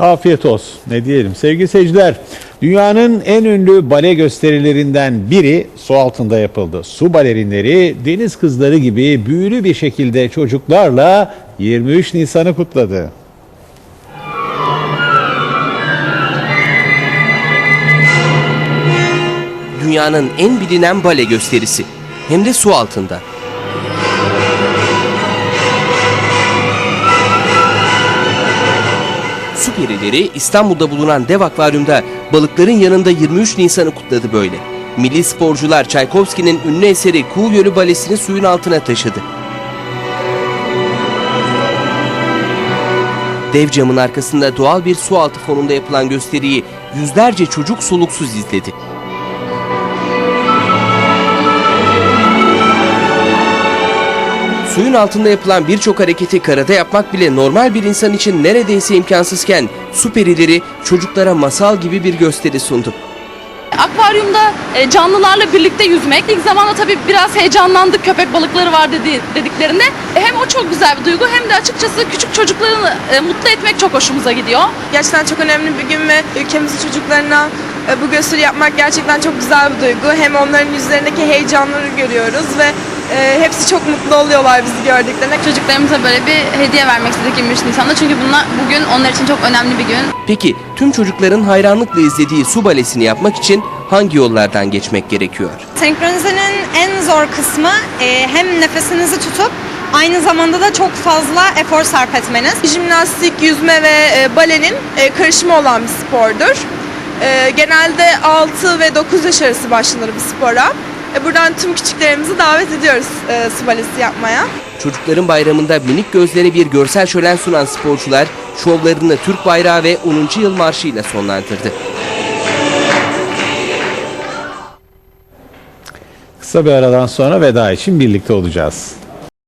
Afiyet olsun. Ne diyelim sevgili seyirciler. Dünyanın en ünlü bale gösterilerinden biri su altında yapıldı. Su balerinleri deniz kızları gibi büyülü bir şekilde çocuklarla 23 Nisan'ı kutladı. Dünyanın en bilinen bale gösterisi. Hem de su altında. Perileri İstanbul'da bulunan dev akvaryumda balıkların yanında 23 Nisan'ı kutladı böyle. Milli sporcular Çaykovski'nin ünlü eseri Kuğu Gölü Balesi'ni suyun altına taşıdı. Dev camın arkasında doğal bir su altı fonunda yapılan gösteriyi yüzlerce çocuk soluksuz izledi. Suyun altında yapılan birçok hareketi karada yapmak bile normal bir insan için neredeyse imkansızken su perileri çocuklara masal gibi bir gösteri sundu. Akvaryumda e, canlılarla birlikte yüzmek. İlk zamanla tabii biraz heyecanlandık köpek balıkları var dedi, dediklerinde. E, Hem o çok güzel bir duygu hem de açıkçası küçük çocukları e, mutlu etmek çok hoşumuza gidiyor. Gerçekten çok önemli bir gün ve ülkemizin çocuklarına bu gösteri yapmak gerçekten çok güzel bir duygu. Hem onların yüzlerindeki heyecanları görüyoruz ve e, hepsi çok mutlu oluyorlar bizi gördüklerinde. Çocuklarımıza böyle bir hediye vermek istedik 23 Nisan'da. Çünkü bunlar, bugün onlar için çok önemli bir gün. Peki tüm çocukların hayranlıkla izlediği su balesini yapmak için hangi yollardan geçmek gerekiyor? Senkronizenin en zor kısmı e, hem nefesinizi tutup aynı zamanda da çok fazla efor sarf etmeniz. Jimnastik, yüzme ve e, balenin e, karışımı olan bir spordur. E, genelde 6 ve 9 yaş arası başlanır bu spora. E, buradan tüm küçüklerimizi davet ediyoruz e, su balesi yapmaya. Çocukların bayramında minik gözlere bir görsel şölen sunan sporcular şovlarını Türk bayrağı ve 10. yıl marşıyla sonlandırdı. Kısa bir aradan sonra veda için birlikte olacağız.